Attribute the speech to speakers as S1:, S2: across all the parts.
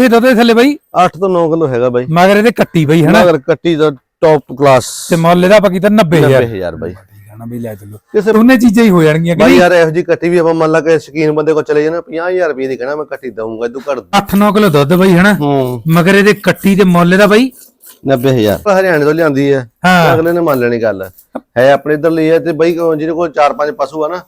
S1: ਇਹ ਦੁੱਧ ਦੇ ਥੱਲੇ ਬਾਈ।
S2: 8 ਤੋਂ 9 ਕਿਲੋ ਹੈਗਾ ਬਾਈ।
S1: ਮਗਰ ਇਹਦੇ ਕੱਟੀ ਬਾਈ ਹਨਾ?
S2: ਮਗਰ ਕੱਟੀ ਦਾ ਟੌਪ ਕਲਾਸ
S1: ਤੇ ਮੁੱਲ ਇਹਦਾ ਆਪਾਂ ਕੀਤਾ 90000
S2: 90000 ਬਾਈ।
S1: ਲੈ ਚੱਲੋ। ਦੋਨੇ ਚੀਜ਼ਾਂ ਹੀ ਹੋ ਜਾਣਗੀਆਂ ਕਿ
S2: ਬਾਈ ਯਾਰ ਇਹੋ ਜੀ ਕੱਟੀ ਵੀ ਆਪਾਂ ਮੰਨ ਲਾ ਕਿ ਸ਼ਕੀਨ ਬੰਦੇ ਕੋ ਚਲੇ ਜਾਣਾ 50000 ਰੁਪਏ ਦੀ ਕਹਿਣਾ ਮੈਂ ਕੱਟੀ ਦਊਂਗਾ ਇਦੋਂ ਘੱਟ
S1: 8-9 ਕਿਲੋ ਦੁੱਧ ਬਾਈ ਹਨਾ?
S2: ਹੂੰ।
S1: ਮਗਰ ਇਹਦੇ ਕੱਟੀ ਤੇ ਮੁੱਲ ਇਹਦਾ ਬਾਈ?
S2: 90000 ਹਰਿਆਣੇ ਤੋਂ ਲਿਆਂਦੀ ਹੈ।
S1: ਹਾਂ।
S2: ਅਗਲੇ ਨੇ ਮੰਨ ਲੈਣੀ ਗੱਲ। ਹੈ ਆਪਣੇ ਇਧਰ ਲਈ ਹੈ ਤੇ ਬਾਈ ਕੋ- ਜਿਹਦੇ ਕੋਲ 4-5 ਪਸ਼ੂ ਆ ਨਾ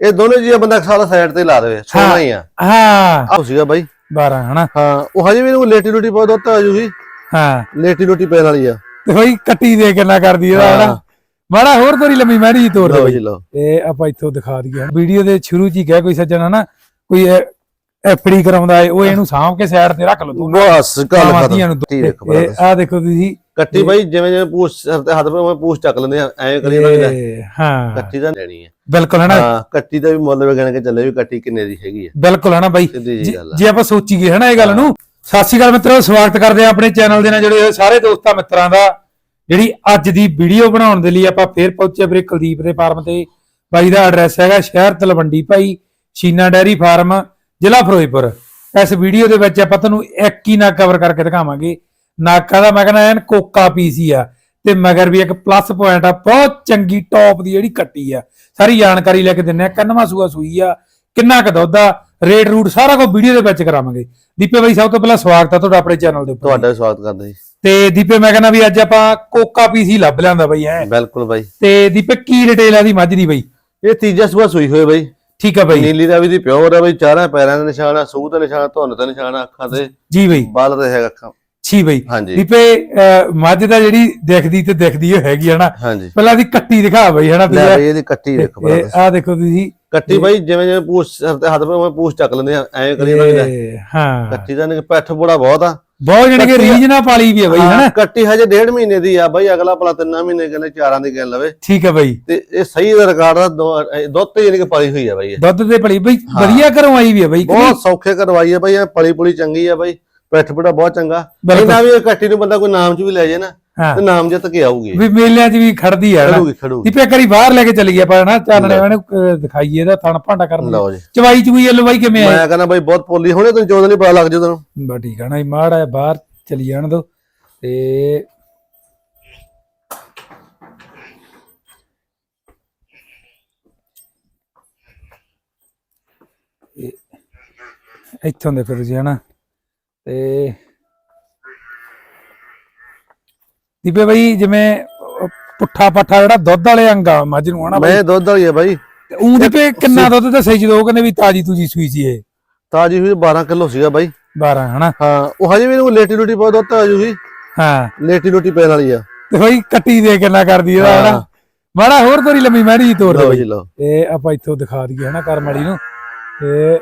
S2: ਇਹ ਦੋਨੇ ਜੀ ਬੰਦਾ ਸਾਲਾ ਸਾਈਡ ਤੇ ਲਾ ਦੇਵੇ ਸੋਨਾ ਹੀ ਆ।
S1: ਹਾਂ।
S2: ਆਹ ਸੀਗਾ ਬਾਈ।
S1: 12 ਹਨਾ?
S2: ਹਾਂ ਉਹ ਹਜੇ ਵੀ ਇਹਨੂੰ ਲੇਟੀ ਲੂਟੀ ਬਹੁਤ ਦੁੱਧ ਆ ਜੂਗੀ।
S1: ਹਾਂ।
S2: ਲੇਟੀ ਲੂਟੀ ਪੈਣ ਵਾਲੀ ਆ।
S1: ਤੇ ਬਾਈ ਕੱਟੀ ਦੇ ਕਿੰਨਾ ਕਰਦੀ ਇਹਦਾ ਹਨਾ। ਮਾੜਾ ਹੋਰ ਤੋਰੀ ਲੰਮੀ ਜੀ ਤੋੜ ਦੇ ਇਹ ਆਪਾਂ ਇੱਥੋਂ ਦਿਖਾ ਦਈਏ ਵੀਡੀਓ ਦੇ ਸ਼ੁਰੂ ਚ ਹੀ ਕਹਿ ਕੋਈ ਸੱਜਣ ਹਨਾ? ਕੋਈ ਐਫਡੀ ਕਰਾਉਂਦਾ ਹੈ ਉਹ ਇਹਨੂੰ ਸਾਂਭ ਕੇ ਸਾਈਡ ਤੇ ਰੱਖ ਲਓ ਤੂੰ।
S2: ਬਸ ਗੱਲ
S1: ਨੂੰ
S2: ਖਤਮ
S1: ਆ ਦੇਖੋ ਤੁਸੀਂ।
S2: ਕੱਟੀ ਬਾਈ ਜਿਵੇਂ ਜਿਵੇਂ ਪੂਛ ਸਿਰ ਤੇ ਹੱਥ ਪੇ ਪੂਛ ਚੱਕ ਲੈਂਦੇ ਆ ਐਂ ਕਰੀ ਨੇ
S1: ਇਹ, ਹਾਂ।
S2: ਕੱਟੀ ਦਾ ਲੈਣੀ ਹੈ
S1: ਬਿਲਕੁਲ ਹਨਾ
S2: ਹਾਂ ਕੱਟੀ ਦਾ ਵੀ ਮੁੱਲ ਵਗਣ ਕੇ ਚੱਲੇ ਵੀ ਕੱਟੀ ਕਿੰਨੇ ਦੀ ਹੈਗੀ ਹੈ
S1: ਬਿਲਕੁਲ ਹਨਾ ਬਾਈ?
S2: ਸਿੱਧੀ ਜੀ
S1: ਜੇ-
S2: ਗੱਲ ਆ।
S1: ਜੇ ਆਪਾਂ ਸੋਚੀਏ ਹਨਾ ਇਹ ਗੱਲ ਨੂੰ? ਸਤਿ ਸ਼੍ਰੀ ਅਕਾਲ ਮਿੱਤਰੋ ਸਵਾਗਤ ਕਰਦੇ ਆ ਆਪਣੇ ਚੈਨਲ ਦੇ ਨਾਲ ਜੁੜੇ ਹੋਏ ਸਾਰੇ ਦੋਸਤਾਂ ਮਿੱਤਰਾਂ ਦਾ। ਜਿਹੜੀ ਅੱਜ ਦੀ ਵੀਡੀਓ ਬਣਾਉਣ ਦੇ ਲਈ ਆਪਾਂ ਫੇਰ ਪਹੁੰਚੇ ਵੀਰੇ ਕੁਲਦੀਪ ਦੇ ਫਾਰਮ ਤੇ। ਬਾਈ ਦਾ ਐਡਰੈਸ ਹੈਗਾ ਸ਼ਹਿਰ ਤਲਵੰਡੀ ਭਾਈ ਸ਼ੀਨਾ ਡੈਰੀ ਫਾਰਮ। ਜ਼ਿਲ੍ਹਾ ਫਿਰੋਜ਼ਪੁਰ। ਇਸ ਵੀਡੀਓ ਦੇ ਵਿੱਚ ਆਪਾਂ ਤੁਹਾਨੂੰ ਇੱਕ ਹੀ ਨਾਕ ਕਵਰ ਕਰਕੇ ਦਿਖਾਵਾਂਗੇ। ਨਾਕਾ ਦਾ ਮੈਂ ਕਹਿੰਦਾ ਐਨ ਕੋਕਾ ਪੀਸੀ ਆ। ਤੇ ਮਗਰ ਵੀ ਇੱਕ ਪਲੱਸ ਪੁਆਇੰਟ ਆ ਬਹੁਤ ਚੰਗੀ ਟੌਪ ਦੀ ਜਿਹੜੀ ਕੱਟੀ ਆ। ਸਾਰੀ ਜਾਣਕਾਰੀ ਲੈ ਕੇ ਦਿੰਨੇ ਆ ਕੰਨਵਾ ਸੂਆ ਸੂਈ ਆ ਕਿੰਨਾ ਕੁ ਦੁੱਧ ਆ ਰੇਟ ਰੂਟ ਸਾਰਾ ਕੁਝ ਵੀਡੀਓ ਦੇ ਵਿੱਚ ਕਰਾਵਾਂਗੇ। ਦੀਪੇ ਬਾਈ ਸਭ ਤੋਂ ਪਹਿਲਾਂ ਸਵਾਗਤ ਆ ਤੁਹਾਡਾ ਆਪਣੇ ਚੈਨਲ ਦੇ ਉੱਪਰ।
S2: ਤੁਹਾਡਾ ਸਵਾਗਤ ਕਰਦੇ ਜੀ।
S1: ਤੇ ਦੀਪੇ ਮੈਂ ਕਹਿੰਦਾ ਵੀ ਅੱਜ ਆਪਾਂ ਕੋਕਾ ਪੀਸੀ ਲੱਭ ਲਿਆਂਦਾ ਬਾਈ ਐ
S2: ਬਿਲਕੁਲ ਬਾਈ।
S1: ਤੇ ਦੀਪੇ ਕੀ ਡਿਟੇਲ ਆ ਦੀ ਮੱਝ ਦੀ ਬਾਈ?
S2: ਇਹ ਤੀਜਾ ਸੂਆ ਸੂਈ ਹੋਏ ਬਾਈ।
S1: ਠੀਕ ਆ ਬਾਈ
S2: ਨੀਲੀ ਰਾਵੀ ਦੀ ਪਿਓਰ ਆ ਬਾਈ ਚਾਰਾਂ ਪੈਰਾਂ ਦੇ ਨਿਸ਼ਾਨ ਆ ਸੂਹ ਤੇ ਨਿਸ਼ਾਨ ਧੁੰਨ ਨਿਸ਼ਾਨ ਆ, ਅੱਖਾਂ ਤੇ
S1: ਜੀ ਬਾਈ
S2: ਬਾਲ ਤੇ ਹੈਗਾ ਅੱਖਾਂ।
S1: ਛੀ ਬਾਈ
S2: ਹਾਂਜੀ।
S1: ਦੀਪੇ ਮੱਝ ਦਾ ਜਿਹੜੀ ਦਿਖਦੀ ਤੇ ਦਿਖਦੀ ਹੈਗੀ ਆ ਨਾ
S2: ਹਾਂਜੀ।
S1: ਪਹਿਲਾਂ ਦੀ ਕੱਟੀ ਦਿਖਾ ਬਾਈ ਹਨਾ
S2: ਲੈ ਬਾਈ ਇਹਦੀ ਕੱਟੀ ਵੇਖੋ ਭਲਾ
S1: ਆ ਦੇਖੋ ਤੁਸੀਂ।
S2: ਕੱਟੀ ਬਾਈ ਜਿਵੇਂ ਜਿਵੇਂ ਪੂਛ ਹੱਥ ਪੇ ਪੂਛ ਚੱਕ ਲੈਂਦੇ ਆ ਐਂ ਕਰੀ ਨੇ
S1: ਹਾਂ।
S2: ਕੱਟੀ ਦਾ ਨਿਕ ਪੈਠ ਬੜਾ ਬਹੁਤ ਆ।
S1: ਬਹੁਤ ਜਣੀ ਕਿ ਰੀਜ ਨਾਲ ਪਾਲੀ ਵੀ ਆ ਬਾਈ ਹਨਾ?
S2: ਹਾਂ, ਕੱਟੀ ਹਜੇ ਡੇਢ ਮਹੀਨੇ ਦੀ ਆ ਬਾਈ ਅਗਲਾ ਭਲਾ ਤਿੰਨਾਂ ਮਹੀਨੇ ਕਹਿੰਦੇ ਚਾਰਾਂ ਦੀ ਗੱਲ ਲਵੇ।
S1: ਠੀਕ ਆ ਬਾਈ।
S2: ਤੇ ਇਹ ਸਹੀ ਦਾ ਰਿਕਾਰਡ ਦੋ- ਦੁੱਧ ਤੇ ਯਾਨੀ ਕਿ ਪਲੀ ਹੋਈ ਆ ਬਾਈ
S1: ਦੁੱਧ ਤੇ ਪਲੀ ਬਾਈ ਵਧੀਆ ਘਰੋਂ ਆਈ ਵੀ ਆ ਬਾਈ?
S2: ਬਹੁਤ ਸੌਖੇ ਕਰਵਾਈ ਆ ਬਾਈ ਇਹ ਪਲੀ ਪੁਲੀ ਚੰਗੀ ਆ ਬਾਈ ਪੈਠ ਬੜਾ ਬਹੁਤ ਚੰਗਾ। ਇਹਨਾਂ ਵੀ ਕੱਟੀ ਨੂੰ ਬੰਦਾ ਕੋਈ ਨਾਮ ਚ ਵੀ ਲੈ ਜੇ ਨਾ।
S1: ਹਾਂ।
S2: ਤੇ ਨਾਮ ਜਿੱਤ ਕੇ ਆਊਗੀ।
S1: ਵੀ ਮੇਲਿਆਂ 'ਚ ਵੀ ਖੜਦੀ ਆ ਨਾ
S2: ਖੜੂਗੀ ਖੜੂਗੀ।
S1: ਦੀਪੇ ਕਰੀ ਬਾਹਰ ਲੈ ਕੇ ਚਲੀ ਗਿਆ ਪਰ ਨਾ ਚਾਨਣੇ ਅਹ, ਦਿਖਾਈਏ ਇਹਦਾ ਥਣ ਭਾਂਡਾ ਕਰਨ
S2: ਲਓ ਜੀ।
S1: ਚਵਾਈ ਚੁਈ ਇਹ ਲੋ ਬਾਈ ਕਿਵੇਂ ਆਏ
S2: ਮੈਂ ਕਹਿੰਦਾ ਬਾਈ ਬਹੁਤ ਪੋਲੀ ਹੁਣੇ ਤੈਨੂੰ ਚੋਦ ਨਹੀਂ ਪਤਾ ਲੱਗ ਜੂ ਤੈਨੂੰ।
S1: ਬਾ ਠੀਕ ਆ ਨਾ ਇਹ ਮਾੜਾ ਬਾਹਰ ਚਲੀ ਜਾਣ ਦੋ ਤੇ ਇਹ- ਇੱਥੋਂ ਦੇਖੋ ਤੁਸੀਂ ਹਨਾ? ਤੇ ਦੀਪੇ ਬਾਈ ਜਿਵੇਂ ਪੁੱਠਾ ਪੱਠਾ ਜਿਹੜਾ ਦੁੱਧ ਵਾਲੇ ਅੰਗਾ ਮੱਝ ਨੂੰ ਹਨਾ ਬਾਈ?
S2: ਮੈਂ ਦੁੱਧ ਵਾਲੀ ਆ ਬਾਈ।
S1: ਉਹ ਦੀਪੇ ਕਿੰਨਾ ਦੁੱਧ ਦੱਸਿਆ ਜਦੋਂ ਉਹ ਕਹਿੰਦੇ ਵੀ ਤਾਜੀ ਤੂਜੀ ਸੂਈ ਸੀ ਇਹ।
S2: ਤਾਜੀ ਹੋਈ 12 ਕਿਲੋ ਸੀਗਾ ਬਾਈ।
S1: 12 ਹਨਾ?
S2: ਹਾਂ ਉਹ ਹਜੇ ਵੀ ਇਹਨੂੰ ਲੇਟੀ ਲੂਟੀ ਬਹੁਤ ਦੁੱਧ ਆ ਜੂਗੀ
S1: ਹਾਂ।
S2: ਲੇਟੀ ਲੂਟੀ ਪੈਣ ਵਾਲੀ ਆ।
S1: ਤੇ ਬਾਈ ਕੱਟੀ ਦੇ ਕਿੰਨਾ ਕਰਦੀ ਇਹਦਾ
S2: ਹਾਂ।
S1: ਹਨਾ ਮਾੜਾ ਹੋਰ ਤੋਰੀ ਲੰਮੀ ਮੈੜੀ ਜੀ ਤੋੜ ਦੇ ਇਹ ਆਪਾਂ ਇੱਥੋਂ ਦਿਖਾ ਦਈਏ ਹਨਾ ਕਰਮ ਵਾਲੀ ਨੂੰ। ਤੇ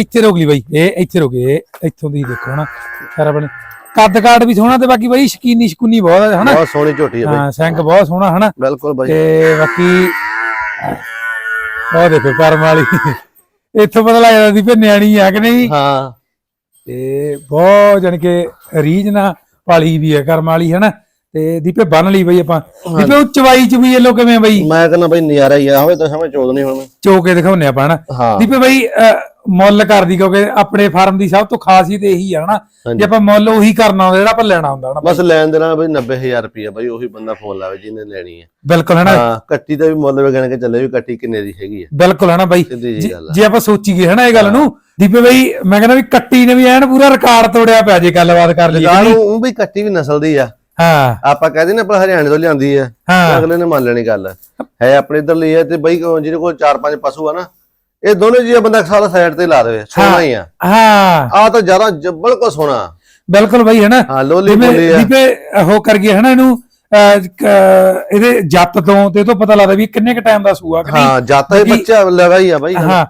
S1: ਇੱਥੇ ਰੋਕ ਲਈ ਬਾਈ ਇਹ ਇੱਥੇ ਰੁਕੇ ਇੱਥੋਂ ਦੀ ਦੇਖੋ ਹਨਾ? ਸਾਰਾ ਬਣ ਕੱਦ ਕਾਟ ਵੀ ਸੋਹਣਾ ਤੇ ਬਾਕੀ ਬਾਈ ਸ਼ਕੀਨੀ ਸ਼ਕੂਨੀ ਬਹੁਤ ਹੈ ਹਨਾ?
S2: ਬਹੁਤ ਸੋਹਣੀ ਝੋਟੀ ਆ ਬਾਈ।
S1: ਹਾਂ ਸਿੰਘ ਬਹੁਤ ਸੋਹਣਾ ਹਨਾ?
S2: ਬਿਲਕੁਲ ਬਾਈ।
S1: ਤੇ ਬਾਕੀ ਉਹ ਦੇਖੋ ਕਰਮ ਵਾਲੀ। ਇੱਥੋਂ ਪਤਾ ਲੱਗ ਜਾਂਦਾ ਸੀ ਵੀ ਨਿਆਣੀ ਆ ਕਿ ਨਹੀਂ।
S2: ਹਾਂ।
S1: ਤੇ ਬਹੁਤ ਜਾਣੀ ਕਿ ਰੀਝ ਨਾਲ ਪਾਲੀ ਵੀ ਹੈ ਕਰਮ ਵਾਲੀ ਹਨਾ? ਤੇ ਦੀਪੇ ਬੰਨ ਲਈ ਬਈ ਆਪਾਂ। ਦੀਪੇ ਉਹ ਚਵਾਈ ਚ ਵੀ ਇਹ ਲੋ ਕਿਵੇਂ ਬਈ?
S2: ਮੈਂ ਕਹਿੰਦਾ ਬਾਈ ਨਜ਼ਾਰਾ ਹੀ ਆ ਹੋਵੇ ਤਾਂ ਸਮਝ ਚੋਦ ਨਹੀਂ ਹੁਣ।
S1: ਚੋਕੇ ਦਿਖਾਉਨੇ ਆਪਾਂ ਹਨਾ?
S2: ਹਾਂ।
S1: ਦੀਪੇ ਬਈ ਮੁੱਲ ਕਰਦੀ ਕਿਉਂਕਿ ਆਪਣੇ ਫਾਰਮ ਦੀ ਸਭ ਤੋਂ ਖਾਸੀਅਤ ਇਹੀ ਆ ਹਨਾ। ਜੇ ਆਪਾਂ ਮੁੱਲ ਉਹੀ ਕਰਨਾ ਹੁੰਦਾ ਜਿਹੜਾ ਆਪਾਂ ਲੈਣਾ ਹੁੰਦਾ ਹਨਾ।
S2: ਬਸ ਲੈਣ ਦੇ ਨਾਲ ਬਾਈ 90000 ਰੁਪਏ ਬਾਈ ਉਹੀ ਬੰਦਾ ਫੋਨ ਲਾਵੇ ਜਿਹਨੇ ਲੈਣੀ ਹੈ
S1: ਬਿਲਕੁਲ ਹਨਾ।
S2: ਹਾਂ ਕੱਟੀ ਦਾ ਵੀ ਮੁੱਲ ਵਗਣ ਕੇ ਚੱਲੇ ਵੀ ਕੱਟੀ ਕਿੰਨੇ ਦੀ ਹੈਗੀ ਹੈ
S1: ਬਿਲਕੁਲ ਹਨਾ ਬਾਈ।
S2: ਜੀ
S1: ਆਪਾਂ ਸੋਚੀਏ ਹਨਾ ਇਹ ਗੱਲ ਨੂੰ ਦੀਪੇ ਬਈ ਮੈਂ ਕਹਿੰਦਾ ਵੀ ਕੱਟੀ ਨੇ ਵੀ ਐਨ ਪੂਰਾ ਰਿਕਾਰਡ ਤੋੜਿਆ ਪਿਆ ਜੇ ਗੱਲਬਾਤ ਕਰ
S2: ਨੂੰ ਉਹ ਵੀ ਕੱਟੀ ਵੀ ਨਸਲ ਦੀ ਆ।
S1: ਹਾਂ।
S2: ਆਪਾਂ ਕਹਦੇ ਨਾ ਪਰ ਹਰਿਆਣੇ ਤੋਂ ਲਿਆਂਦੀ ਆ।
S1: ਹਾਂ।
S2: ਅਗਲੇ ਨੇ ਮੰਨ ਲੈਣੀ ਗੱਲ। ਹੈ ਆਪਣੇ ਇਧਰ ਲਈ ਹੈ ਤੇ ਬਾਈ ਜਿਹਦੇ ਕੋਲ 4-5 ਪਸ਼ੂ ਆ ਨਾ ਇਹ ਦੋਨੇ ਜੀ ਬੰਦਾ ਸਾਲਾ ਸਾਈਡ ਤੇ ਲਾ ਦੇਵੇ ਸੋਨਾ ਹੀ ਆ।
S1: ਹਾਂ।
S2: ਆ ਤਾਂ ਜ਼ਿਆਦਾ ਜੱਬਲ ਕੋ ਸੋਨਾ
S1: ਬਿਲਕੁਲ ਬਈ ਹਨਾ?
S2: ਹਾਂ ਲੋਲੀ ਬੋਲੀ ਆ।
S1: ਦੀਪੇ ਉਹ ਕਰ ਗਿਆ ਹਨਾ ਇਹਨੂੰ ਅਹ, ਕ- ਇਹਦੇ ਜੱਤ ਤੋਂ ਤੇ ਇਹ ਤੋਂ ਪਤਾ ਲੱਗਦਾ ਵੀ ਕਿੰਨੇ ਕ ਟਾਈਮ ਦਾ ਸੂਆ ਕਿ ਨਹੀਂ?
S2: ਹਾਂ ਜਾਤਾ ਹੀ
S1: ਬਾਕੀ-
S2: ਬੱਚਾ ਲਗਾ ਹੀ ਆ ਬਾਈ।
S1: ਹਾਂ,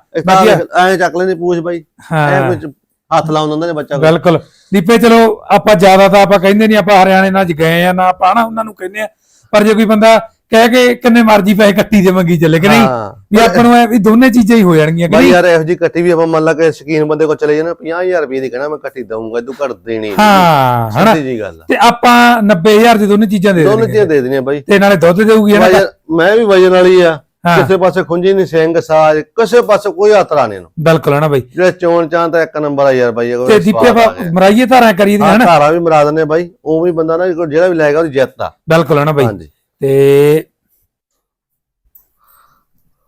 S2: ਐ ਚੱਕ ਲੈਂਦੇ ਪੂਛ ਬਾਈ। ਐ
S1: ਹਾਂ
S2: ਵਿੱਚ ਹੱਥ ਲਾਉਂ ਦਿੰਦੇ ਨੇ ਬੱਚਾ।
S1: ਬਿਲਕੁਲ। ਦੀਪੇ ਚਲੋ ਆਪਾਂ ਜ਼ਿਆਦਾ ਤਾਂ ਆਪਾਂ ਕਹਿੰਦੇ ਨਹੀਂ ਆਪਾਂ ਹਰਿਆਣੇ ਨਾਲ ਜ ਗਏ ਆ ਨਾ ਆਪਾਂ ਨਾ ਉਹਨਾਂ ਨੂੰ ਕਹਿੰਦੇ ਆ। ਪਰ ਜੇ ਕੋਈ ਬੰਦਾ ਕਹਿ ਕੇ ਕਿੰਨੇ ਮਰਜ਼ੀ ਪੈਸੇ ਕੱਟੀ ਦੇ ਮੰਗੀ ਚੱਲੇ ਕਿ ਨਹੀਂ?
S2: ਹਾਂ।
S1: ਵੀ ਆਪਾਂ ਨੂੰ ਐ ਵੀ ਦੋਨੇ ਚੀਜ਼ਾਂ ਹੀ ਹੋ ਜਾਣਗੀਆਂ ਕਿ
S2: ਬਾਈ
S1: ਨਹੀਂ?
S2: ਯਾਰ ਇਹੋ ਜੀ ਕੱਟੀ ਵੀ ਆਪਾਂ ਮੰਨ ਲਾ ਕਿ ਸ਼ਕੀਨ ਬੰਦੇ ਕੋ ਚਲੇ ਜਾਣਾ 50000 ਰੁਪਏ ਦੀ ਕਹਿਣਾ ਮੈਂ ਕੱਟੀ ਦਊਂਗਾ ਤੂੰ ਘੱਟ ਦੇਣੀ
S1: ਹਾਂ ਹਨਾ?
S2: ਸਿੱਧੀ ਜੀ ਗੱਲ ਆ।
S1: ਤੇ ਆਪਾਂ 90000 ਦੀ ਦੋਨੇ ਚੀਜ਼ਾਂ ਦੇ
S2: ਦੋਨੇ ਚੀਜ਼ਾਂ ਦੇ ਦੇਣੀਆਂ ਬਾਈ।
S1: ਤੇ ਨਾਲੇ ਦੁੱਧ ਦੇਊਗੀ
S2: ਵਜਨ- ਮੈਂ ਵੀ ਵਜਨ ਵਾਲੀ ਆ।
S1: ਹਾਂ।
S2: ਕਿਸੇ ਪਾਸੇ ਖੁੰਜੀ ਨਹੀਂ ਸਿੰਘ ਸਾਜ ਕਿਸੇ ਪਾਸੇ ਕੋਈ ਆਤਰਾ ਨਹੀਂ ਇਹਨੂੰ।
S1: ਬਿਲਕੁਲ ਹੈ ਨਾ ਬਾਈ?
S2: ਜਿਹੜੇ ਚੋਣ ਚਾਂ ਤਾਂ ਇੱਕ ਨੰਬਰ ਆ ਯਾਰ ਬਾਈ
S1: ਤੇ ਦੀਪੇ ਆਪਾਂ ਮਰਾਈਏ ਧਾਰਾਂ ਕਰੀ ਦੀਆਂ ਹਨਾ?
S2: ਧਾਰਾ ਵੀ ਮਰਾ ਦਿੰਦੇ ਆ ਬਾਈ ਉਹ ਵੀ ਬੰਦਾ ਨਾ ਜਿਹੜਾ ਵੀ ਲੈਗਾ ਉਹਦੀ ਜਿੱਤ ਆ।
S1: ਬਿਲਕੁਲ ਹੈ ਨਾ ਬਾਈ?
S2: ਹਾਂਜੀ।
S1: ਤੇ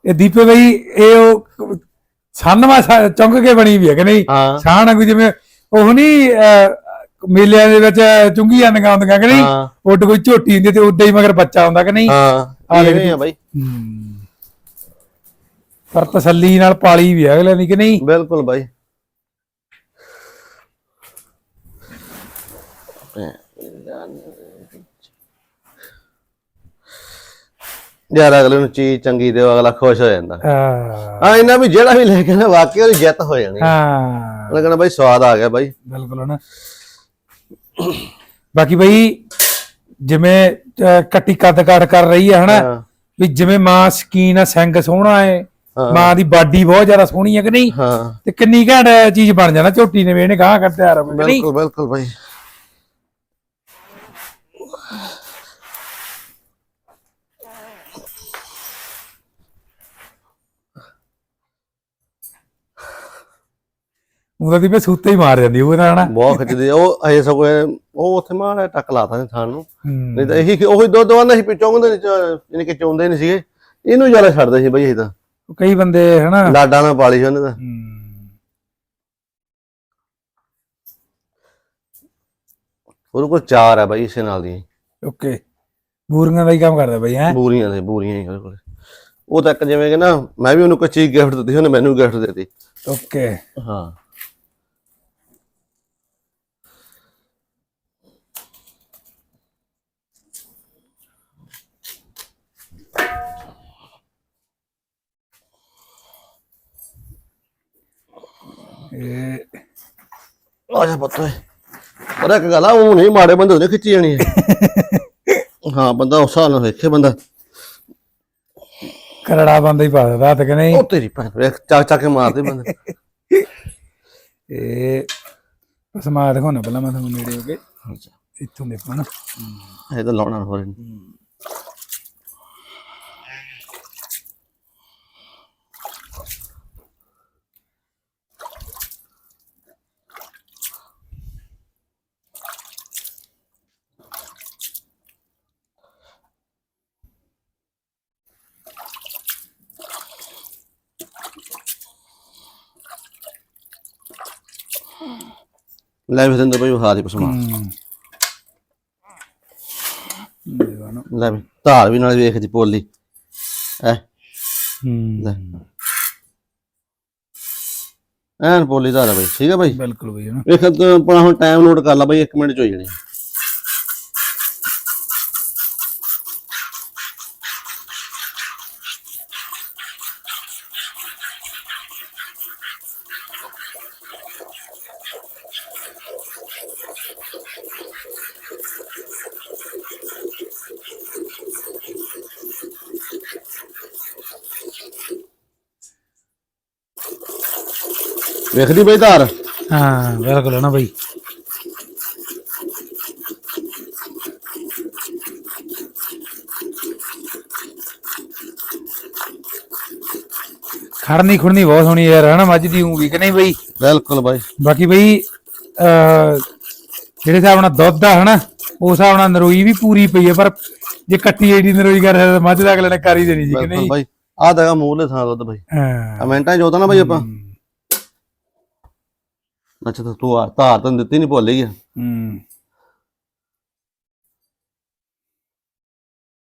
S1: ਇਹ ਦੀਪੇ ਬਾਈ ਇਹ ਉਹ ਸੰਨਵਾ ਚੁੰਗ ਕੇ ਬਣੀ ਵੀ ਹੈ ਕਿ ਨਹੀਂ? ਨਾ ਕੋਈ ਜਿਵੇਂ ਉਹ ਨਹੀਂ ਮੇਲਿਆਂ ਦੇ ਵਿੱਚ ਚੁੰਗੀ ਜਾਂਦੀਆਂ ਹੁੰਦੀਆਂ ਕਿ ਨਹੀਂ? ਉੱਡ ਕੋਈ ਝੋਟੀ ਹੁੰਦੀ ਤੇ ਉੱਦਾਂ ਹੀ ਮਗਰ ਬੱਚਾ ਹੁੰਦਾ ਕਿ ਨਹੀਂ?
S2: ਹਾਂ
S1: ਆ
S2: ਇਹ ਆ ਬਾਈ।
S1: ਪਰ ਤਸੱਲੀ ਨਾਲ ਪਾਲੀ ਵੀ ਹੈ ਅਗਲੇ ਦੀ ਕਿ ਨਹੀਂ?
S2: ਬਿਲਕੁਲ ਬਾਈ। ਯਾਰ ਅਗਲੇ ਨੂੰ ਚੀਜ਼ ਚੰਗੀ ਦਿਓ ਅਗਲਾ ਖੁਸ਼ ਹੋ ਜਾਂਦਾ।
S1: ਹਾਂ।
S2: ਹਾਂ ਇਹਨਾਂ ਵੀ ਜਿਹੜਾ ਵੀ ਲੈ ਕੇ ਨਾ ਵਾਕਿਆ ਉਹਦੀ ਜਿੱਤ ਹੋ ਜਾਣੀ।
S1: ਹਾਂ।
S2: ਉਹਨੇ ਕਹਿੰਦਾ ਬਾਈ ਸਵਾਦ ਆ ਗਿਆ ਬਾਈ।
S1: ਬਿਲਕੁਲ ਨਾ। ਬਾਕੀ ਬਈ ਜਿਵੇਂ ਕੱਟੀ ਕੱਦ ਕਾਟ ਕਰ ਰਹੀ ਹੈ ਹਨਾ? ਵੀ ਜਿਵੇਂ ਮਾਂ ਸਕੀਨ ਆ ਸਿੰਘ ਸੋਹਣਾ ਹੈ। ਮਾਂ ਦੀ ਬਾਡੀ ਬਹੁਤ ਜ਼ਿਆਦਾ ਸੋਹਣੀ ਹੈ ਕਿ ਨਹੀਂ?
S2: ਹਾਂ।
S1: ਤੇ ਕਿੰਨੀ ਘੈਂਟ ਚੀਜ਼ ਬਣ ਜਾਣਾ ਝੋਟੀ ਨੇ ਵੀ ਇਹਨੇ ਗਾਹ ਕਰ ਤਿਆਰ
S2: ਬਿਲਕੁਲ ਬਿਲਕੁਲ ਬਾਈ।
S1: ਉਹਦਾ ਦੀ ਵੀ ਸੂਤੇ ਹੀ ਮਾਰ ਜਾਂਦੀ ਉਹ ਨਾ
S2: ਬਹੁਤ ਖਿੱਚਦੀ ਆ। ਉਹ ਅਜੇ ਸਗੋਂ ਇਹ- ਉਹ ਉੱਥੇ ਮਾੜਾ ਜਿਹਾ ਟੱਕ ਲਾਤਾ ਨੇ ਥਾਂ ਨੂੰ। ਨਹੀਂ ਤਾਂ ਇਹੀ ਉਹੀ ਦੋ ਦਵਾਨਾ ਸੀ ਪਿਚੋਂਦੇ ਨਹੀਂ ਯਾਨੀ ਕਿ ਚੋਂਦੇ ਨਹੀਂ ਸੀਗੇ। ਇਹਨੂੰ ਜ਼ਿਆਦਾ ਛੱਡਦੇ ਸੀ ਬਾਈ ਇਹ ਤਾਂ।
S1: ਕਈ ਬੰਦੇ ਹਨਾ?
S2: ਲਾਡਾਂ ਨਾਲ ਪਾਲੀ ਸੀ ਉਹਨੇ ਤਾਂ।
S1: ਹਮ,
S2: ਉਹਦੇ ਕੋਲ ਚਾਰ ਆ ਬਾਈ ਇਸੇ ਨਾਲ ਦੀ।
S1: ਓਕੇ। ਬੂਰੀਆਂ ਦਾ ਹੀ ਕੰਮ ਕਰਦਾ ਬਈ ਹੈ?
S2: ਬੂਰੀਆਂ ਦੇ ਬੂਰੀਆਂ ਹੀ ਉਹਦੇ ਕੋਲ। ਉਹ ਤਾਂ ਇੱਕ ਜਿਵੇਂ ਕਿ ਨਾ ਮੈਂ ਵੀ ਉਹਨੂੰ ਕੋਈ ਚੀਜ਼ ਗਿਫਟ ਦਿੱਤੀ ਉਹਨੇ ਮੈਨੂੰ ਗਿਫਟ ਦਿੱਤੀ।
S1: ਓਕੇ।
S2: ਹਾਂ।
S1: ਇਹ
S2: ਆ ਜਾ ਪੁੱਤ ਓਏ। ਪਰ ਇੱਕ ਗੱਲ ਆ ਉਹ ਨਹੀਂ ਮਾੜੇ ਬੰਦੇ ਉਹਨੇ ਖਿੱਚੀ ਜਾਣੀ ਹੈ ਹਾਂ ਬੰਦਾ ਉਸ ਹਿਸਾਬ ਨਾਲ ਵੇਖੇ ਬੰਦਾ।
S1: ਕਰੜਾ ਬੰਦਾ ਹੀ ਪਾ ਦਿੰਦਾ ਤੇ ਕਿ ਨਹੀਂ?
S2: ਉਹ ਤੇਰੀ ਭੈਣ ਵੇਖ ਚੱਕ ਚੱਕ ਕੇ ਮਾਰਦੇ ਬੰਦੇ।
S1: ਇਹ ਬਸ ਮੈਂ ਦਿਖਾਉਣਾ ਪਹਿਲਾਂ ਮੈਂ ਤੁਹਾਨੂੰ ਨੇੜੇ ਹੋ ਕੇ। ਇੱਥੋਂ ਦੇਖੋ ਨਾ।
S2: ਇਹ ਤਾਂ ਲਾਉਣਾ ਹੋਰ। ਲੈ ਵੀ ਦਿੰਦੇ ਬਈ ਹਾਰੀ ਪਸਮਾ
S1: ਹਮ। ਦੇਖੋ ਨਾ।
S2: ਲੈ ਵੀ ਧਾਰ ਵੀ ਨਾਲ ਵੇਖਦੀ ਪੋਲੀ। ਐ। ਲੈ। ਐਨ ਪੋਲੀ ਧਾਰ ਆ ਬਈ ਠੀਕ ਆ ਬਈ?
S1: ਬਿਲਕੁਲ ਬਈ ਨਾ।
S2: ਵੇਖ ਤੂੰ ਆਪਣਾ ਹੁਣ ਟਾਈਮ ਨੋਟ ਕਰ ਲਾ ਬਈ 1 ਮਿੰਟ ਚ ਹੋ ਜਾਣੀ। ਵੇਖਦੀ ਬਈ ਧਾਰ?
S1: ਹਾਂ ਬਿਲਕੁਲ ਨਾ ਬਈ। ਖੜਨੀ ਖੁੜਨੀ ਬਹੁਤ ਸੋਹਣੀ ਯਾਰ ਹਨਾ ਮੱਝ ਦੀ ਵੀ ਕਿ ਨਹੀਂ ਬਈ?
S2: ਬਿਲਕੁਲ ਬਾਈ।
S1: ਬਾਕੀ ਬਈ ਜਿਹੜੇ ਹਿਸਾਬ ਨਾਲ ਦੁੱਧ ਆ ਹਨਾ ਉਸ ਹਿਸਾਬ ਨਾਲ ਨਰੋਈ ਵੀ ਪੂਰੀ ਪਈ ਹੈ ਪਰ ਜੇ ਕੱਟੀ ਏਡੀ ਨਰੋਈ ਕਰ ਤਾਂ ਮੱਝ ਦਾ ਅਗਲੇ ਨੇ ਕਰ ਹੀ ਦੇਣੀ ਸੀ ਕਿ ਨਹੀਂ?
S2: ਬਾਈ। ਆਹ ਤਾਂ ਮੂਹਰਲੇ ਥਾਂ ਦੁੱਧ ਬਾਈ।
S1: ਹਾਂ।
S2: ਕਮੈਂਟਾਂ ਚ ਉਹਦਾ ਨਾ ਬਾਈ ਆਪਾਂ। ਅੱਛਾ ਤਾਂ ਤੂੰ ਧਾਰ ਤਾਂ ਦਿੱਤੀ ਨਹੀਂ ਭੁੱਲ ਹੀ ਗਿਆ
S1: ਹੂੰ।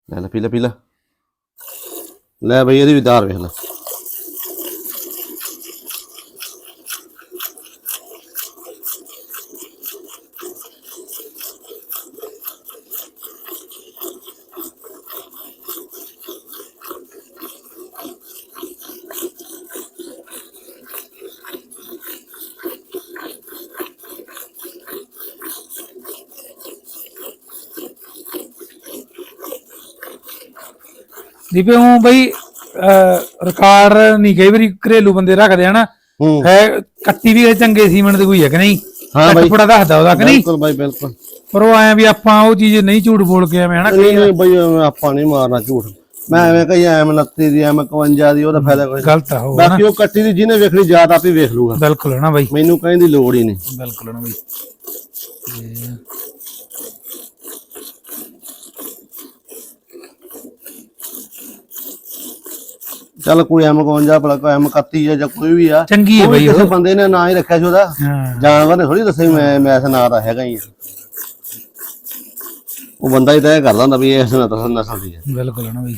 S2: ਲੈ ਲੈ ਪੀ ਲੈ ਪੀ ਲੈ। ਲੈ ਬਈ ਇਹਦੀ ਵੀ ਧਾਰ ਵੇਖ ਲੈ।
S1: ਦੀਪੇ ਹੂੰ ਬਈ ਰਿਕਾਰਡ ਨਹੀਂ ਕਈ ਵਾਰੀ ਘਰੇਲੂ ਬੰਦੇ ਰੱਖਦੇ ਹਨਾ
S2: ਹੂੰ।
S1: ਹੈ ਕੱਟੀ ਵੀ ਚੰਗੇ ਸੀਮੈਂਟ ਦੀ ਕੋਈ ਹੈ ਕਿ ਨਹੀਂ?
S2: ਹਾਂ ਬਾਈ।
S1: ਕੱਪੜਾ ਦੱਸਦਾ ਉਹਦਾ ਕਿ ਨਹੀਂ?
S2: ਬਿਲਕੁਲ ਬਾਈ ਬਿਲਕੁਲ।
S1: ਪਰ ਉਹ ਐਂ ਵੀ ਆਪਾਂ ਉਹ ਚੀਜ਼ ਨਹੀਂ ਝੂਠ ਬੋਲ ਕੇ ਐਵੇਂ ਹਨਾ
S2: ਨਹੀਂ ਨਹੀਂ ਬਈ ਐਵੇਂ ਆਪਾਂ ਨਹੀਂ ਮਾਰਨਾ ਝੂਠ। ਮੈਂ ਐਵੇਂ ਕਹੀ ਐਮ 29 ਦੀ ਐਮ 51 ਦੀ ਉਹਦਾ ਫਾਇਦਾ ਕੋਈ।
S1: ਗਲਤ ਆ ਨਾ
S2: ਬਾਕੀ ਉਹ ਕੱਟੀ ਦੀ ਜਿਹਨੇ ਵੇਖਣੀ ਜ਼ਿਆਦਾ ਆਪੇ ਵੇਖ ਲੂਗਾ।
S1: ਬਿਲਕੁਲ ਹੈ ਨਾ ਬਾਈ।
S2: ਮੈਨੂੰ ਕਹਿਣ ਦੀ ਲੋੜ ਹੀ ਨਹੀਂ।
S1: ਬਿਲਕੁਲ ਹੈ ਨਾ ਬਾਈ।
S2: ਚੱਲ ਕੋਈ ਐਮ 51 ਭਲਾ ਕੋਈ ਐਮ 31 ਆ ਜਾਂ ਕੋਈ ਵੀ ਆ
S1: ਚੰਗੀ ਹੈ
S2: ਉਹ ਵੀ
S1: ਬਾਈ
S2: ਕਿਸੇ
S1: ਉਹ।
S2: ਬੰਦੇ ਨੇ ਨਾਂ ਹੀ ਰੱਖਿਆ ਸੀ ਉਹਦਾ।
S1: ਹਾਂ।
S2: ਜਾਨਵਰ ਨੇ ਥੋੜੀ ਦੱਸਿਆ ਵੀ ਮੈਂ ਮੈਂ ਇਸ ਨਾਂ ਦਾ ਹੈਗਾ ਹੀ ਆ। ਉਹ ਬੰਦਾ ਹੀ ਤੈਅ ਕਰਦਾ ਹੁੰਦਾ ਵੀ ਇਹ ਇਸ ਨਸਲ ਨਸਲ ਦੀ ਹੈ
S1: ਬਿਲਕੁਲ ਨਾ ਬਾਈ।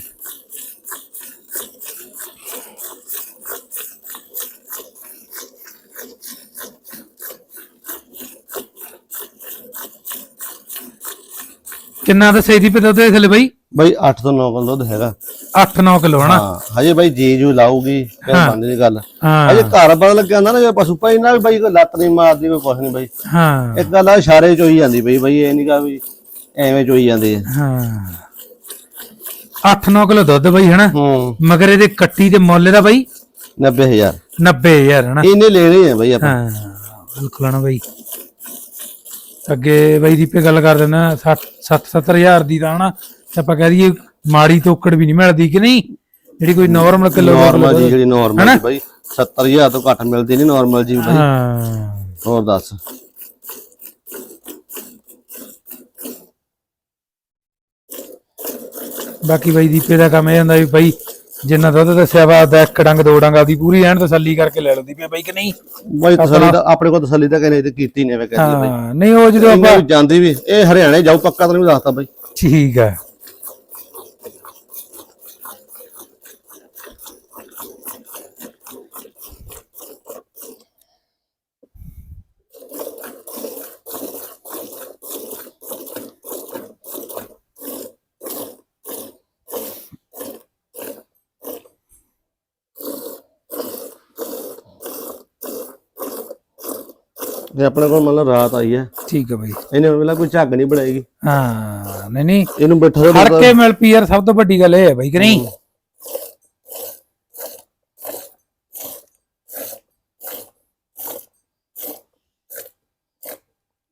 S1: ਕਿੰਨਾ ਦੱਸੇ ਦੀ ਪਤਾ ਉਹਦੇ ਥੱਲੇ ਬਾਈ?
S2: ਬਈ 8 ਤੋਂ 9 ਕਿਲੋ ਦੁੱਧ ਹੈਗਾ।
S1: 8-9 ਕਿਲੋ ਹਨਾ?
S2: ਹਾਂ ਹਜੇ ਬਾਈ ਜੀ ਜੂ ਲਾਊਗੀ ਫਿਰ ਬੰਦ ਦੀ ਗੱਲ। ਹਜੇ ਘਰ ਪਤਾ ਲੱਗਿਆ ਹੁੰਦਾ ਨਾ ਜੇ ਪਸ਼ੂ ਭਾਈ ਨਾ ਵੀ ਬਾਈ ਕੋਈ ਲੱਤ ਨਹੀਂ ਮਾਰਦੀ ਕੋਈ ਕੁਛ ਨਹੀਂ ਬਾਈ।
S1: ਹਾਂ।
S2: ਇੱਕ ਗੱਲ ਆ ਇਸ਼ਾਰੇ ਚ ਹੋਈ ਜਾਂਦੀ ਬਈ ਬਈ ਇਹ ਨਹੀਂ ਗਾ ਵੀ ਐਵੇਂ ਚ ਹੋਈ ਜਾਂਦੇ
S1: ਹਾਂ। 8-9 ਕਿਲੋ ਦੁੱਧ ਬਾਈ ਹਨਾ? ਮਗਰ ਇਹਦੇ ਕੱਟੀ ਦੇ ਮੁੱਲ ਦਾ ਬਾਈ?
S2: 90000
S1: 90000 ਹਨਾ?
S2: ਇਹਨੇ ਲੈਣੇ ਆ ਬਈ ਆਪਾਂ।
S1: ਹਾਂ ਬਿਲਕੁਲ ਨਾ ਬਾਈ? ਅੱਗੇ ਬਾਈ ਦੀਪੇ ਗੱਲ ਕਰ ਦਿੰਦਾ 60 70000 ਦੀ ਤਾਂ ਹਨਾ? ਤੇ ਆਪਾਂ ਕਹਿ ਦਈਏ ਮਾੜੀ ਤੋਕੜ ਵੀ ਨਹੀਂ ਮਿਲਦੀ ਕਿ ਨਹੀਂ? ਜਿਹੜੀ ਕੋਈ ਨਾਰਮਲ ਕਿਲੋ
S2: ਨਾਰਮਲ ਜੀ ਜਿਹੜੀ ਨਾਰਮਲ ਜੀ ਬਾਈ 70000 ਤੋਂ ਘੱਟ ਮਿਲਦੀ ਨਹੀਂ ਨਾਰਮਲ ਜੀ ਬਾਈ।
S1: ਹਾਂ।
S2: ਹੋਰ ਦੱਸ।
S1: ਬਾਕੀ ਬਾਈ ਦੀਪੇ ਦਾ ਕੰਮ ਇਹ ਹੁੰਦਾ ਵੀ ਬਾਈ ਜਿੰਨਾ ਦੁੱਧ ਦੱਸਿਆ ਵਾ ਦਾ ਇੱਕ ਡੰਗ ਦੋ ਡੰਗ ਆਪਦੀ ਪੂਰੀ ਐਨ ਤਸੱਲੀ ਕਰਕੇ ਲੈ ਲੈਂਦੀ ਪਈ ਬਾਈ ਕਿ ਨਹੀਂ?
S2: ਬਾਈ ਤਸੱਲੀ ਤਾਂ ਆਪਣੇ ਕੋਲ ਤਸੱਲੀ ਤਾਂ ਕਹਿੰਦੇ ਤੇ ਕੀਤੀ ਨਹੀਂ ਐਵੇਂ ਕਹਿੰਦੇ ਬਾਈ।
S1: ਹਾਂ ਨਹੀਂ ਉਹ ਜਦੋਂ ਆਪਾਂ
S2: ਜਾਂਦੀ ਵੀ ਇਹ ਹਰਿਆਣੇ ਜਾਊ ਪੱਕਾ ਤੈਨੂੰ ਦੱਸਤਾ ਬਾਈ।
S1: ਠੀਕ ਆ।
S2: ਇਹ ਆਪਣੇ ਕੋਲ ਮਤਲਬ ਰਾਤ ਆਈ ਹੈ।
S1: ਠੀਕ ਆ ਬਾਈ।
S2: ਇਹਨੇ ਵੇਲਾ ਕੋਈ ਝੱਗ ਨਹੀਂ ਬਣਾਏਗੀ।
S1: ਹਾਂ ਨਹੀਂ ਨਹੀਂ।
S2: ਇਹਨੂੰ ਬਿਠਾ
S1: ਫੜ ਕੇ ਮਿਲ ਪਈ ਯਾਰ ਸਭ ਤੋਂ ਵੱਡੀ ਗੱਲ ਇਹ ਹੈ ਬਾਈ ਕਿ ਨਹੀਂ?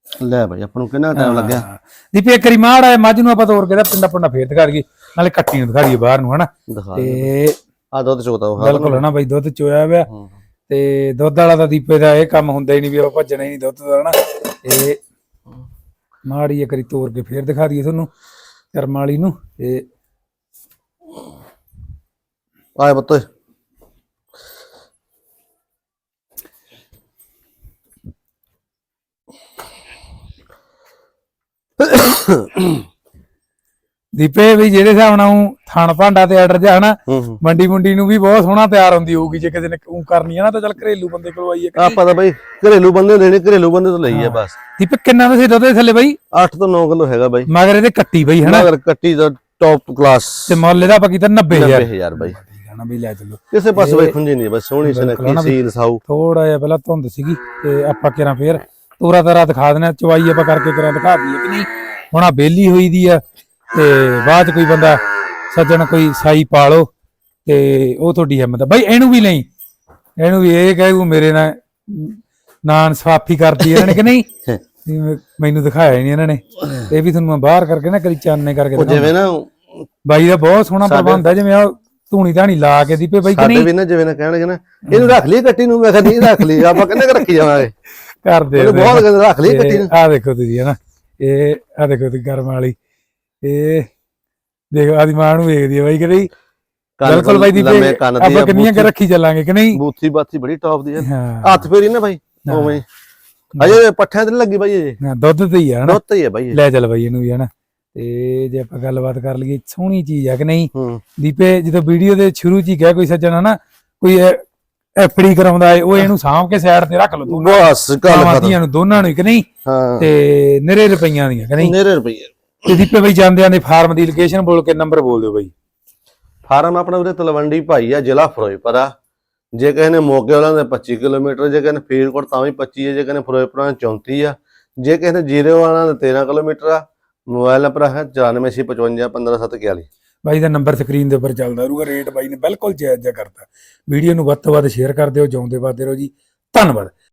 S2: ਲੈ ਬਾਈ ਆਪਾਂ ਨੂੰ ਕਿੰਨਾ ਟਾਈਮ ਲੱਗਿਆ?
S1: ਦੀਪੇ ਇੱਕ ਵਾਰੀ ਮਾੜਾ ਹੈ ਮੱਝ ਨੂੰ ਆਪਾਂ ਤੋਰ ਕੇ ਦਾ ਪਿੰਡਾ ਪਿੰਡਾ ਫੇਰ ਦਿਖਾ ਦਈਏ। ਨਾਲੇ ਕੱਟੀ ਨੂੰ ਦਿਖਾ ਦਈਏ ਬਾਹਰ ਨੂੰ ਹਨਾ? ਤੇ
S2: ਆ ਦੁੱਧ ਚੋਤਾ ਉਹ
S1: ਬਿਲਕੁਲ ਹਨਾ ਬਾਈ ਦੁੱਧ ਚੋਇਆ ਹੋਇਆ। ਤੇ ਦੁੱਧ ਵਾਲਾ ਤਾਂ ਦੀਪੇ ਦਾ ਇਹ ਕੰਮ ਹੁੰਦਾ ਹੀ ਨਹੀਂ ਵੀ ਉਹ ਭੱਜਣਾ ਹੀ ਨਹੀਂ ਦੁੱਧ ਦਾ, ਹਨਾ? ਤੇ ਮਾੜੀ ਇੱਕ ਵਾਰੀ ਤੋਰ ਕੇ ਫੇਰ ਦਿਖਾ ਦਈਏ ਤੁਹਾਨੂੰ, ਕਰਮ ਵਾਲੀ ਨੂੰ, ਤੇ
S2: ਆਏ ਬੱਤੋ
S1: ਦੀਪੇ ਵੀ ਜਿਹੜੇ ਹਿਸਾਬ ਨਾਲ ਊਂ ਥਣ ਭਾਂਡਾ ਤੇ ਆਰਡਰ ਜਾ ਹਨਾ ਮੰਡੀ ਮੁੰਡੀ ਨੂੰ ਵੀ ਬਹੁਤ ਸੋਹਣਾ ਤਿਆਰ ਹੁੰਦੀ ਹੋਊਗੀ ਜੇ ਕਿਸੇ ਨੇ ਉਹ ਕਰਨੀ ਹੈ ਨਾ ਤਾਂ ਚੱਲ ਘਰੇਲੂ ਬੰਦੇ ਕੋਲ ਆਈਏ
S2: ਆਪਾਂ ਤਾਂ ਬਾਈ ਘਰੇਲੂ ਬੰਦੇ ਦੇਣੇ ਘਰੇਲੂ ਬੰਦੇ ਤੋਂ ਲਈ ਆ ਬਸ।
S1: ਦੀਪੇ ਕਿੰਨਾ ਦਾ ਸੀ ਦੁੱਧ ਦੇ ਥੱਲੇ ਬਾਈ?
S2: 8 ਤੋਂ 9 ਕਿਲੋ ਹੈਗਾ ਬਾਈ।
S1: ਮਗਰ ਇਹਦੇ ਕੱਟੀ ਬਈ ਹਨਾ?
S2: ਮਗਰ ਕੱਟੀ ਦਾ ਟੌਪ ਕਲਾਸ
S1: ਤੇ ਮੁੱਲ ਇਹਦਾ ਆਪਾਂ ਕੀਤਾ 90000
S2: 90000 ਬਾਈ।
S1: ਨਾ ਵੀ ਲੈ ਚੱਲੋ।
S2: ਕਿਸੇ ਪਾਸੇ ਬਾਈ ਖੁੰਝੀ ਨਹੀਂ ਬਸ ਸੋਹਣੀ ਸੁਨੱਖੀ ਸੀਲ ਸਾਊ।
S1: ਥੋੜਾ ਜਿਹਾ ਪਹਿਲਾਂ ਧੁੰਦ ਸੀਗੀ ਤੇ ਆਪਾਂ ਕਿਰਾਂ ਫੇਰ ਤੋਰਾ ਤਾਰਾ ਦਿਖਾ ਦੇਣਾ ਚਵਾਈ ਆਪਾਂ ਕਰਕੇ ਕਿਰਾਂ ਦਿਖਾ ਦਈਏ ਕਿ ਨਹੀਂ। ਹੁਣ ਆ ਬੇਲੀ ਹੋਈ ਦੀ ਆ ਤੇ ਬਾਅਦ ਕੋਈ ਬੰਦਾ ਸੱਜਣ ਕੋਈ ਸਾਈ ਪਾਲੋ ਤੇ ਉਹ ਤੁਹਾਡੀ ਹਿੰਮਤ ਆ। ਬਾਈ ਇਹਨੂੰ ਵੀ ਲਈ ਇਹਨੂੰ ਵੀ ਇਹ ਕਹੇ ਉਹ ਮੇਰੇ ਨਾਲ ਨਾਨ ਸਵਾਫੀ ਕਰਦੀ ਇਹਨਾਂ ਨੇ ਕਿ ਨਹੀਂ? ਮੈਨੂੰ ਦਿਖਾਇਆ ਹੀ ਨਹੀਂ ਇਹਨਾਂ ਨੇ। ਇਹ ਵੀ ਤੁਹਾਨੂੰ ਮੈਂ ਬਾਹਰ ਕਰਕੇ ਨਾ ਕਦੀ ਚਾਨਣੇ ਕਰਕੇ
S2: ਉਹ। ਜਿਵੇਂ ਨਾ
S1: ਬਾਈ ਦਾ ਬਹੁਤ ਸੋਹਣਾ ਪ੍ਰਬੰਧ ਹੈ ਜਿਵੇਂ ਉਹ ਧੂਣੀ ਧਾਣੀ ਲਾ ਕੇ ਦੀਪੇ ਬਾਈ ਕਿ
S2: ਸਾਡੇ
S1: ਨਹੀਂ?
S2: ਵੀ ਨਾ ਜਿਵੇਂ ਨਾ ਕਹਿਣਗੇ ਨਾ ਇਹਨੂੰ ਰੱਖ ਲਈ ਕੱਟੀ ਨੂੰ ਮੈਂ ਕਿਹਾ ਨਹੀਂ ਰੱਖ ਲਈ ਆਪਾਂ ਕਿੰਨੇ ਕੁ ਰੱਖੀ ਜਾਵਾਂਗੇ?
S1: ਕਰਦੇ
S2: ਇਹਨੂੰ ਬਹੁਤ ਕਹਿੰਦੇ ਰੱਖ ਲਈ ਕੱਟੀ ਨੂੰ।
S1: ਆ ਦੇਖੋ ਤੁਸੀਂ ਹਨਾ ਇਹ ਆ ਦੇਖੋ ਤੁਸੀਂ ਗਰਮ ਵਾਲੀ। ਇਹ ਦੇਖੋ ਆਦੀ ਮਾਂ ਨੂੰ ਵੇਖਦੀ ਹੈ ਬਾਈ ਕਿ ਨਹੀਂ? ਬਿਲਕੁਲ ਬਾਈ ਦੀ
S2: ਲੰਮੇ ਕੰਨ ਦੀ
S1: ਆਪਾਂ
S2: ਆ,
S1: ਕਿੰਨੀਆਂ ਕੁ ਰੱਖੀ ਚੱਲਾਂਗੇ ਕਿ ਨਹੀਂ?
S2: ਬੂਥੀ ਬਾਥੀ ਬੜੀ ਟੌਪ ਦੀ ਆ।
S1: ਹਾਂ।
S2: ਹੱਥ ਫੇਰੀ ਨਾ ਬਾਈ ਉਵੇਂ। ਅਜੇ ਪੱਠਿਆਂ ਤੇ ਲੱਗੀ ਬਾਈ ਅਜੇ।
S1: ਹਾਂ, ਦੁੱਧ ਤੇ ਹੀ ਆ ਹਨਾ?
S2: ਦੁੱਧ ਹੀ ਹੈ ਬਾਈ।
S1: ਲੈ ਚੱਲ ਬਾਈ ਇਹਨੂੰ ਵੀ ਹਨਾ? ਤੇ ਜੇ ਆਪਾਂ ਗੱਲਬਾਤ ਕਰ ਲਈਏ ਸੋਹਣੀ ਚੀਜ਼ ਆ ਕਿ ਨਹੀਂ? ਦੀਪੇ ਜਦੋਂ ਵੀਡੀਓ ਦੇ ਸ਼ੁਰੂ ਚ ਹੀ ਕਿਹਾ ਕੋਈ ਸੱਜਣ ਹਨਾ? ਕੋਈ ਐਫਡੀ ਕਰਾਉਂਦਾ ਏ ਉਹ ਇਹਨੂੰ ਸਾਂਭ ਕੇ ਸਾਈਡ ਤੇ ਰੱਖ ਲਓ ਤੂੰ।
S2: ਬਸ ਗੱਲ ਖਤਮ।
S1: ਨੂੰ ਦੋਨਾਂ ਨੂੰ ਕਿ ਨਹੀਂ? ਤੇ ਨਿਰੇ ਰੁਪਈਆਂ ਦੀਆਂ ਕਿ ਨਹੀਂ?
S2: ਨੇਰੇ ਰੁਪਏ
S1: ਤੇ ਦੀਪੇ ਬਈ ਜਾਂਦੇ ਆਂਦੇ ਫਾਰਮ ਦੀ ਲੋਕੇਸ਼ਨ ਬੋਲ ਕੇ ਨੰਬਰ ਬੋਲ ਦਿਓ ਬਈ।
S2: ਫਾਰਮ ਆਪਣਾ ਉਰੇ ਤਲਵੰਡੀ ਭਾਈ ਆ ਜ਼ਿਲ੍ਹਾ ਫਿਰੋਜ਼ਪੁਰ ਆ। ਜੇ ਕਿਸੇ ਨੇ ਮੋਗੇ ਵਾਲਿਆਂ ਦੇ 25 ਕਿਲੋਮੀਟਰ ਜੇ ਕਿਸੇ ਨੇ ਫਰੀਦਕੋਟ ਤਾਂ ਵੀ 25 ਹੈ ਜੇ ਕਿਸੇ ਨੇ ਫਿਰੋਜ਼ਪੁਰ ਦਾ 34 ਆ। ਜੇ ਕਿਸੇ ਨੇ ਜੀਰੇ ਵਾਲਿਆਂ ਦਾ 13 ਕਿਲੋਮੀਟਰ ਆ ਮੋਬਾਈਲ ਨੰਬਰ ਹੈ 9455 15741
S1: ਬਾਈ ਦਾ ਨੰਬਰ ਸਕਰੀਨ ਦੇ ਉੱਪਰ ਚੱਲਦਾ ਰਹੂਗਾ ਰੇਟ ਬਾਈ ਨੇ ਬਿਲਕੁਲ ਜਾਇਜ਼ ਜਿਹਾ ਕਰਤਾ। ਵੀਡੀਓ ਨੂੰ ਵੱਧ ਤੋਂ ਵੱਧ ਸ਼ੇਅਰ ਕਰ ਦਿਓ ਜਿਉਂਦੇ ਵਾਦੇ ਰਹੋ ਜੀ। ਧੰਨਵਾਦ।